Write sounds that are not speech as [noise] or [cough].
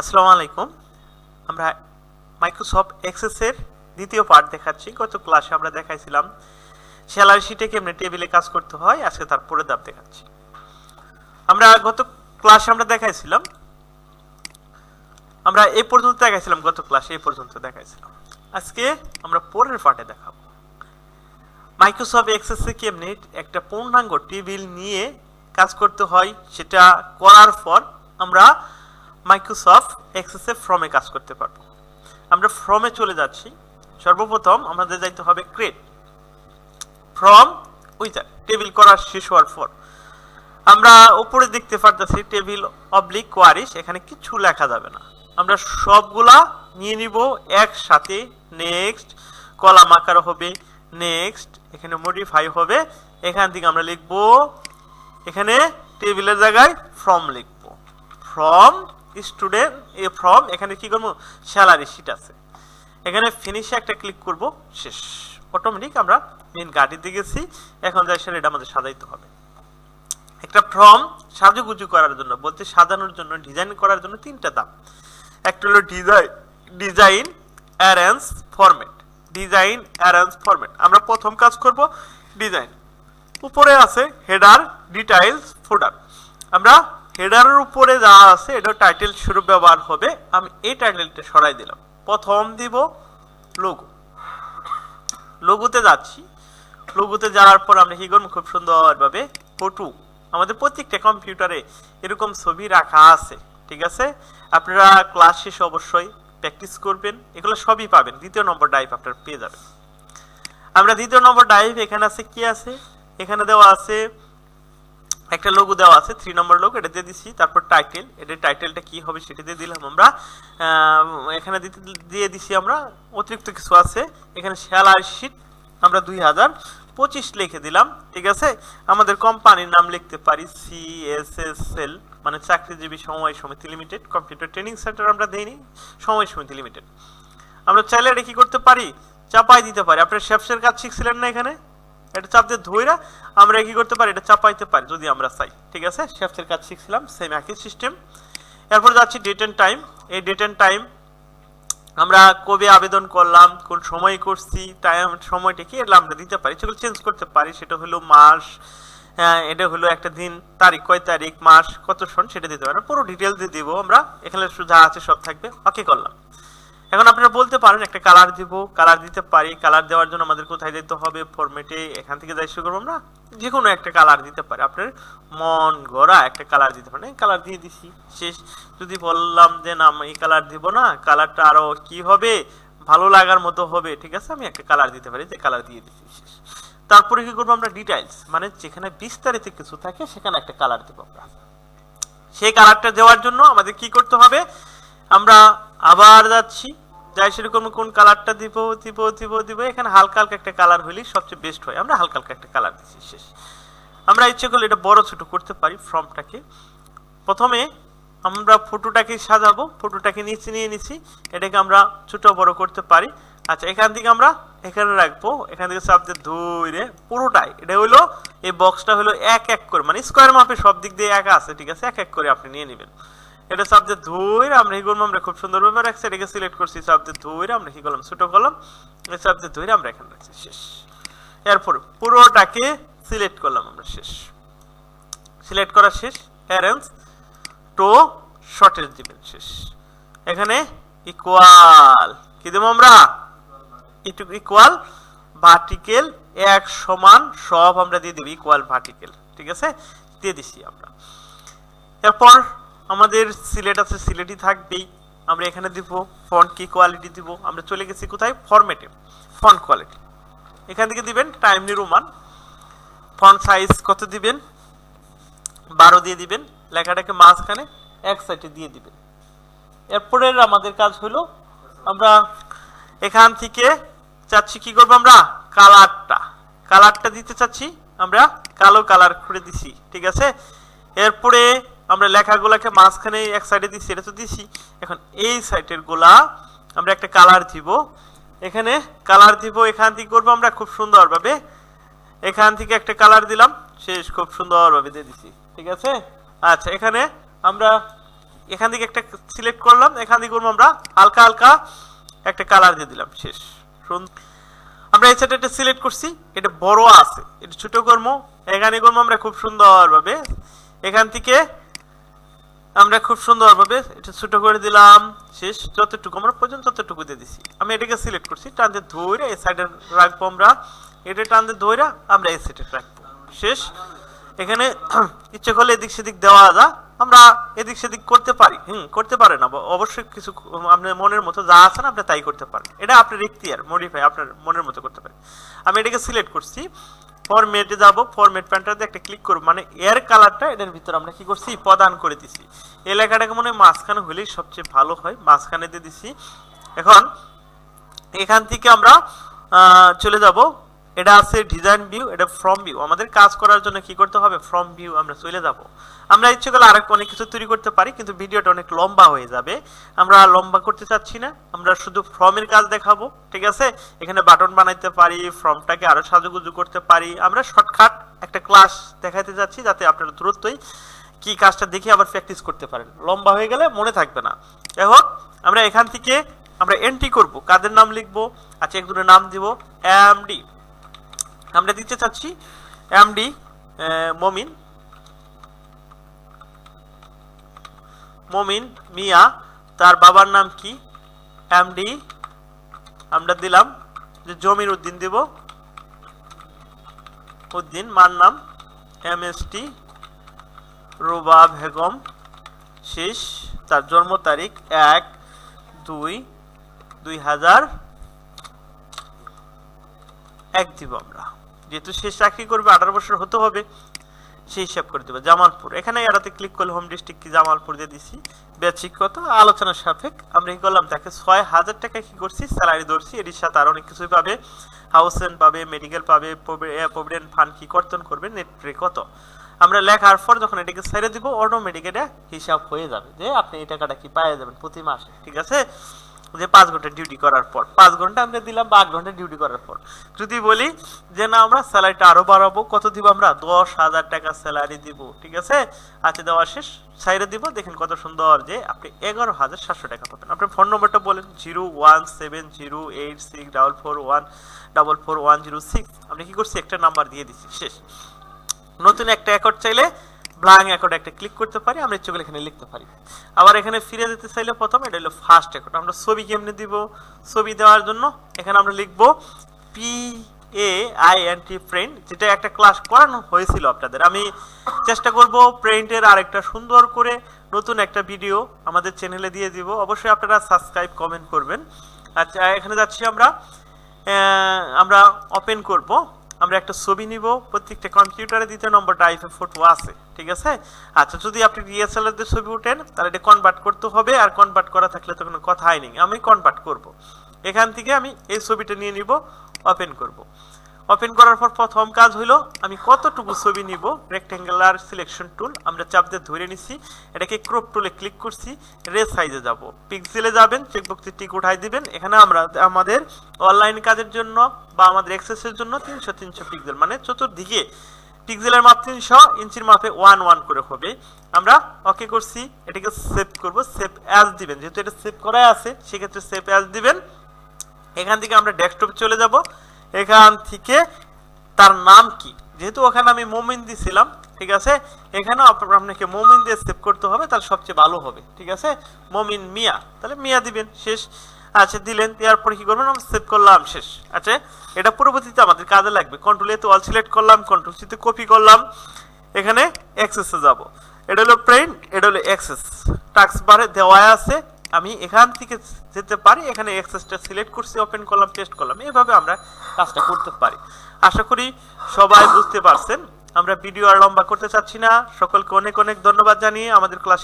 আসসালামু আলাইকুম। আমরা মাইক্রোসফট এক্সেসের দ্বিতীয় পার্ট দেখাচ্ছি। গত ক্লাসে আমরা দেখাইছিলাম স্যালারি শিটে কেমনে টেবিলে কাজ করতে হয়, আজকে তার পরে ধাপ দেখাচ্ছি। আমরা গত ক্লাসে আমরা দেখাইছিলাম। আমরা এই পর্যন্ত দেখাইছিলাম, গত ক্লাসে এই পর্যন্ত দেখাইছিলাম। আজকে আমরা পরের পার্টে দেখাবো। মাইক্রোসফট এক্সেসে কেমনে একটা পূর্ণাঙ্গ টেবিল নিয়ে কাজ করতে হয়, সেটা করার পর আমরা মাইক্রোসফট এক্সেসে ফ্রমে কাজ করতে পারব। আমরা ফ্রমে চলে যাচ্ছি। সর্বপ্রথম আমাদের যাইতে হবে ক্রিয়েট ফ্রম উইজার টেবিল করা শেষ হওয়ার পর। আমরা উপরে দেখতে পারতেছি টেবিল অবলিক কোয়ারিস এখানে কিছু লেখা যাবে না। আমরা সবগুলা নিয়ে নিব একসাথে। নেক্সট কলাম আকার হবে নেক্সট এখানে মডিফাই হবে। এখান থেকে আমরা লিখব, এখানে টেবিলের জায়গায় ফর্ম লিখব। ফর্ম স্টুডেন্ট এ ফর্ম এখানে কি করব? স্যালারি শিট আছে। এখানে ফিনিশে একটা ক্লিক করব, শেষ। অটোমেটিক আমরা মেন গাড়িতে গেছি, এখন যাই সেটা আমাদের সাজাইতে হবে। একটা ফর্ম সাজুগুজু করার জন্য, বলতে সাজানোর জন্য ডিজাইন করার জন্য তিনটা দাম। একটা হলো design design arrange format design arrange format আমরা প্রথম কাজ করব ডিজাইন উপরে আছে হেডার ডিটাইলস ফোল্ডার আমরা হেডারের উপরে যা আছে এটা টাইটেল শুরু ব্যবহার হবে। আমি এই টাইটেলটা সরাই দিলাম। প্রথম দিব লোগো লোগোতে যাচ্ছি। লোগোতে যাওয়ার পর আমরা করব খুব সুন্দরভাবে ফটো আমাদের প্রত্যেকটা কম্পিউটারে এরকম ছবি রাখা আছে, ঠিক আছে? আপনারা ক্লাস শেষে অবশ্যই প্র্যাকটিস করবেন। এগুলো সবই পাবেন। দ্বিতীয় নম্বর ডাইভ আপনারা পেয়ে যাবেন। আমরা দ্বিতীয় নম্বর ডাইভ এখানে আছে কি আছে? এখানে দেওয়া আছে একটা লোগো দেওয়া আছে থ্রি নম্বর লোগো এটা দিয়ে দিচ্ছি তারপর টাইটেল এটা টাইটেলটা কি হবে সেটা দিয়ে দিলাম আমরা। এখানে দিতে দিয়ে দিছি আমরা, অতিরিক্ত কিছু আছে। এখানে স্যালারি শিট আমরা দুই হাজার পঁচিশ লিখে দিলাম, ঠিক আছে? আমাদের কোম্পানির নাম লিখতে পারি সিএসএসএল মানে চাকরিজীবী সময় সমিতি লিমিটেড কম্পিউটার ট্রেনিং সেন্টার আমরা দেইনি সময় সমিতি লিমিটেড আমরা চাইলে এটা কি করতে পারি? চাপাই দিতে পারি। আপনার শেপসের কাজ শিখছিলেন না এখানে? এটা চাপ দিয়ে ধইরা আমরা কি করতে পারি? এটা চাপাইতে পারি যদি আমরা চাই। ঠিক আছে? শেফসের কাজ শিখছিলাম সেম একই সিস্টেম এরপর যাচ্ছি ডেট অ্যান্ড টাইম এই ডেট অ্যান্ড টাইম আমরা কবে আবেদন করলাম কোন সময় করছি টাইম সময়টা কি এগুলো আমরা দিতে পারি। সেগুলো চেঞ্জ করতে পারি। সেটা হলো মাস হ্যাঁ, এটা হলো একটা দিন তারিখ কয় তারিখ মাস কত সন সেটা দিতে পারি। পুরো ডিটেলস দিয়ে দিব আমরা। এখানে যা আছে সব থাকবে। ওকে করলাম। এখন আপনারা বলতে পারেন, একটা কালার দিব কালার দিতে পারি কালার দেওয়ার জন্য আমাদের কোথায় যেতে হবে ফরম্যাটে এখান থেকে যাই শুরু করব আমরা? যে কোনো একটা কালার দিতে পারি। আপনার মন গড়া একটা কালার দিতে পারেন। কালার দিয়ে দিছি। শেষ। যদি বললাম যে না, আমি এই কালার দিব না কালারটা আরও কি হবে? ভালো লাগার মতো হবে। ঠিক আছে, আমি একটা কালার দিতে পারি। যে কালার দিয়ে দিছি। শেষ। তারপরে কি করব আমরা? ডিটেইলস মানে যেখানে বিস্তারিত কিছু থাকে, সেখানে একটা কালার দিব আমরা। সেই কালারটা দেওয়ার জন্য আমাদের কি করতে হবে? আমরা আবার যাচ্ছি। যাই সেরকম কোন কালারটা দিব দিব দিব দিব, এখানে হালকা হালকা একটা কালার হলেই সবচেয়ে বেস্ট হয়। আমরা হালকা হালকা একটা কালার দিচ্ছি শেষ। আমরা ইচ্ছে করলে এটা বড় ছোট করতে পারি ফর্মটাকে। প্রথমে আমরা ফটোটাকে সাজাবো, ফটোটাকে নিচে নিয়ে নিছি। এটাকে আমরা ছোট বড় করতে পারি। আচ্ছা এখান থেকে আমরা এখানে রাখব। এখান থেকে দিয়ে ধরে পুরোটাই। এটা হলো এই বক্সটা হলো এক এক করে মানে স্কোয়ার মাপে সব দিক দিয়ে একা আছে, ঠিক আছে? এক এক করে আপনি নিয়ে নেবেন। এটা দিয়ে ধরে আমরা কি করব আমরা খুব সুন্দরভাবে রাখছি এটাকে সিলেক্ট করছি? দিয়ে ধরে আমরা কি করলাম? ছোট করলাম। এই দিয়ে ধরে আমরা এখানে রাখছি, শেষ। এরপর পুরোটাকে সিলেক্ট করলাম আমরা, শেষ। সিলেক্ট করা শেষ। অ্যারেঞ্জ টো শর্টেজ দিবেন, শেষ। এখানে ইকুয়াল কি দেবো আমরা? ইকুয়াল ভার্টিকেল এক সমান সব আমরা দিয়ে দিব ইকুয়াল ভার্টিকেল ঠিক আছে? দিয়ে দিছি আমরা। এরপর আমাদের সিলেট আছে, সিলেটই থাকবেই। আমরা এখানে দিব ফন্ট কি কোয়ালিটি দিব, আমরা চলে গেছি কোথায়? ফরম্যাটে ফন্ট কোয়ালিটি এখান থেকে দিবেন টাইম নিরুমান ফন্ট সাইজ কত দিবেন? বারো দিয়ে দিবেন। লেখাটাকে মাঝখানে এক সাইডে দিয়ে দিবেন। এরপরের আমাদের কাজ হলো, আমরা এখান থেকে চাচ্ছি কি করব আমরা? কালারটা কালারটা দিতে চাচ্ছি, আমরা কালো কালার করে দিছি, ঠিক আছে? এরপরে আমরা লেখাগুলাকে মাঝখানে এক সাইডে দিছি, এটা তো দিছি। এখন এই সাইডের গোলা আমরা একটা কালার দিব। এখানে কালার দিব, এখান থেকে করব আমরা খুব সুন্দরভাবে। এখান থেকে একটা কালার দিলাম, শেষ, খুব সুন্দরভাবে দিয়ে দিছি। ঠিক আছে? আচ্ছা এখানে আমরা এখান থেকে একটা সিলেক্ট করলাম, এখান থেকে করব আমরা হালকা হালকা একটা কালার দিয়ে দিলাম, শেষ। আমরা এই সাইডে একটা সিলেক্ট করছি, এটা বড় আছে, এটা ছোট করব। এখানে করব আমরা খুব সুন্দরভাবে। এখান থেকে আমরা খুব সুন্দরভাবে এটা ছোট করে দিলাম। শেষ, যতটুকু আমরা পর্যন্ত ততটুকু দিয়ে দিছি। আমি এটাকে সিলেক্ট করছি, টান দিয়ে ধরে এই সাইডে রাখব আমরা। এটা টান দিয়ে ধরে আমরা এই সাইডে রাখব। শেষ, এখানে [clears throat] ইচ্ছে করলে এদিক সেদিক দেওয়া যা। আমরা এদিক সেদিক করতে পারি। হুম, করতে পারেন অব- অবশ্যই কিছু আপনার মনের মতো যা আছে না, আপনি তাই করতে পারেন। এটা আপনার ইখতিয়ার মডিফাই আপনার মনের মতো করতে পারেন। আমি এটাকে সিলেক্ট করছি। ফরম্যাটে যাব ফরম্যাট প্যান্টারতে একটা ক্লিক করব। মানে এর কালারটা এটার ভিতর আমরা কি করছি? প্রদান করে দিছি। এই লেখাটাকে মনে হয় মাঝখানে হলেই সবচেয়ে ভালো হয়। মাঝখানে দিয়ে দিছি। এখন এখান থেকে আমরা চলে যাব এটা আছে ডিজাইন ভিউ এটা ফ্রম ভিউ আমাদের কাজ করার জন্য কি করতে হবে? ফ্রম ভিউ আমরা চলে যাব। আমরা ইচ্ছে করলে আরেক অনেক কিছু তৈরি করতে পারি, কিন্তু ভিডিওটা অনেক লম্বা হয়ে যাবে। আমরা লম্বা করতে চাচ্ছি না। আমরা শুধু ফর্মের কাজ দেখাবো, ঠিক আছে? এখানে বাটন বানাইতে পারি ফর্মটাকে আরও সাজুগুজু করতে পারি। আমরা শর্টকাট একটা ক্লাস দেখাতে যাচ্ছি, যাতে আপনারা দ্রুতই কি কাজটা দেখে আবার প্র্যাকটিস করতে পারেন। লম্বা হয়ে গেলে মনে থাকবে না। যাই হোক, আমরা এখান থেকে আমরা এন্ট্রি করব। কাদের নাম লিখব? আচ্ছা একজনের নাম দিব। এমডি আমরা দিতে চাচ্ছি এমডি মমিন। মমিন মিয়া, তার বাবার নাম কি? এমডি আমরা দিলাম যে জমির উদ্দিন দিব। উদ্দিন, মার নাম? M S T Ruba Begum. শেষ, তার জন্ম তারিখ এক দুই দুই হাজার এক দিব আমরা। যেহেতু শেষ চাকরি করবে, আঠারো বছর হতে হবে, সেই হিসাব করে দেবো। জামালপুর। এখানে এড়াতে ক্লিক করলে হোম ডিস্ট্রিক্ট কি জামালপুর দিয়ে দিছি? বেচিক কত? আলোচনার সাপেক আমরা কি করলাম? তাকে ছয় হাজার টাকা কি করছি? স্যালারি ধরছি। এটির সাথে আরও অনেক কিছুই পাবে। হাউসেন পাবে মেডিকেল পাবে প্রভিডেন্ট ফান্ড কি কর্তন করবে নেট পে কত? আমরা লেখার পর যখন এটাকে ছেড়ে দিব অটোমেটিক এটা হিসাব হয়ে যাবে যে আপনি এই টাকাটা কি পাইয়ে যাবেন প্রতি মাসে, ঠিক আছে? যে পাঁচ ঘণ্টা ডিউটি করার পর, পাঁচ ঘণ্টা আমরা দিলাম বা ঘণ্টা ডিউটি করার পর। যদি বলি যে না, আমরা স্যালারিটা আরও বাড়াবো, কত দিব আমরা? দশ হাজার টাকা স্যালারি দিব, ঠিক আছে? আচ্ছা দেওয়া শেষ সাইডে দিব। দেখেন কত সুন্দর যে আপনি এগারো হাজার সাতশো টাকা পাবেন। আপনার ফোন নম্বরটা বলেন, zero one seven zero eight six double four one double four one zero six. আমরা কি করছি? একটা নাম্বার দিয়ে দিচ্ছি, শেষ। নতুন একটা অ্যাকাউন্ট চাইলে ব্লাং অ্যাকাউন্ট একটা ক্লিক করতে পারি, আমরা ইচ্ছে করলে এখানে লিখতে পারি। আবার এখানে ফিরে যেতে চাইলে প্রথম এটা হলো ফার্স্ট অ্যাকাউন্ট আমরা ছবি কেমনে দিব? ছবি দেওয়ার জন্য এখানে আমরা লিখব P A I N T print যেটা একটা ক্লাস করানো হয়েছিল আপনাদের। আমি চেষ্টা করব প্রিন্টের আরেকটা সুন্দর করে নতুন একটা ভিডিও আমাদের চ্যানেলে দিয়ে দিব। অবশ্যই আপনারা সাবস্ক্রাইব কমেন্ট করবেন। আচ্ছা এখানে যাচ্ছি আমরা। আমরা ওপেন করব। আমরা একটা ছবি নিব। প্রত্যেকটা কম্পিউটারে দ্বিতীয় নম্বরটা আইফে ফটো আছে। ঠিক আছে আচ্ছা যদি আপনি ডিএসএলআর দিয়ে ছবি উঠেন, তাহলে এটা কনভার্ট করতে হবে, আর কনভার্ট করা থাকলে তো কোনো কথাই নেই। আমি কনভার্ট করব। এখান থেকে আমি এই ছবিটা নিয়ে নিব ওপেন করব। ওপেন করার পর প্রথম কাজ হলো, আমি কতটুকু ছবি নিব? রেক্টেঙ্গুলার সিলেকশন টুল আমরা চাপ দিয়ে ধরে নিছি। এটাকে ক্রপ টুলে ক্লিক করছি রে সাইজে যাব। পিক্সেলে যাবেন চেকবক্সে টিক উঠাই দিবেন। এখানে আমরা আমাদের অনলাইন কাজের জন্য বা আমাদের এক্সেসের জন্য তিনশো তিনশো পিক্সেল মানে চতুর্দিকে পিক্সেলের মাপ তিনশো ইঞ্চির মাপে ওয়ান ওয়ান করে হবে। আমরা ওকে করছি, এটাকে সেভ করব সেভ অ্যাজ দিবেন। যেহেতু এটা সেভ করাই আছে, সেক্ষেত্রে সেভ অ্যাজ দিবেন। এখান থেকে আমরা ডেস্কটপে চলে যাব। এখান থেকে তার নাম কি? যেহেতু ওখানে আমি মোমিন দিছিলাম, ঠিক আছে? এখানেও আপ- আপনাকে মোমিন দিয়ে সেভ করতে হবে, তাহলে সবচেয়ে ভালো হবে, ঠিক আছে? মমিন মিয়া, তাহলে মিয়া দিবেন, শেষ। আচ্ছা দিলেন, দেওয়ার পরে কি করবেন? আমরা সেভ করলাম, শেষ। আচ্ছা এটা পরবর্তীতে আমাদের কাজে লাগবে। কন্ট্রোল এতে অল সিলেক্ট করলাম কন্ট্রোল সিতে কপি করলাম। এখানে অ্যাক্সেসে যাব। এটা হলো প্রিন্ট এটা হলো অ্যাক্সেস টাক্স বারে দেওয়া আছে। আমি এখান থেকে যেতে পারি, এখানে অ্যাক্সেসটা সিলেক্ট করছি ওপেন করলাম টেস্ট করলাম। এভাবে আমরা কাজটা করতে পারি। আশা করি সবাই বুঝতে পারছেন। আমরা ভিডিও আর লম্বা করতে চাচ্ছি না। সকলকে অনেক অনেক ধন্যবাদ জানিয়ে আমাদের ক্লাস